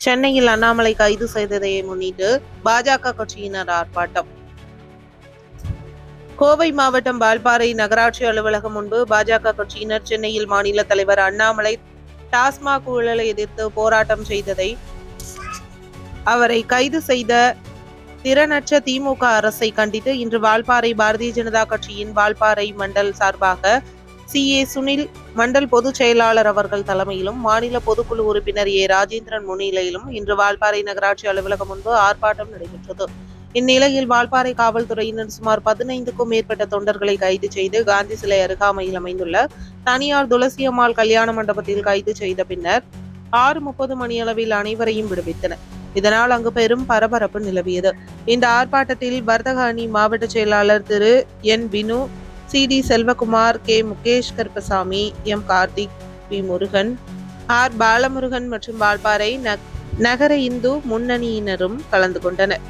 சென்னையில் அண்ணாமலை கைது செய்ததை முன்னிட்டு பாஜக கட்சியினர் ஆர்ப்பாட்டம். கோவை மாவட்டம் வால்பாறை நகராட்சி அலுவலகம் முன்பு பாஜக கட்சியினர் சென்னையில் மாநில தலைவர் அண்ணாமலை டாஸ்மாக் ஊழலை எதிர்த்து போராட்டம் செய்ததை அவரை கைது செய்த திறனற்ற திமுக அரசை கண்டித்து இன்று வால்பாறை பாரதிய ஜனதா கட்சியின் வால்பாறை மண்டல் சார்பாக சி. ஏ. சுனில் மண்டல் பொதுச் செயலாளர் அவர்கள் தலைமையிலும் மாநில பொதுக்குழு உறுப்பினர் ஏ. ராஜேந்திரன் முன்னிலையிலும் இன்று வால்பாறை நகராட்சி அலுவலகம் முன்பு ஆர்ப்பாட்டம் நடைபெற்றது. இந்நிலையில் வால்பாறை காவல்துறையினர் சுமார் பதினைந்துக்கும் மேற்பட்ட தொண்டர்களை கைது செய்து காந்தி சிலை அருகாமையில் அமைந்துள்ள தனியார் துளசியம்மாள் கல்யாண மண்டபத்தில் கைது செய்த பின்னர் ஆறு முப்பது மணியளவில் அனைவரையும் விடுவித்தனர் இதனால் அங்கு பெரும் பரபரப்பு நிலவியது. இந்த ஆர்ப்பாட்டத்தில் வர்த்தக அணி மாவட்ட செயலாளர் திரு. N. Vinu C. D. Selvakumar K. Mukesh Karuppasamy M. Karthik P. Murugan R. Balamurugan மற்றும் வால்பாறை நகர இந்து முன்னணியினரும் கலந்து கொண்டனர்.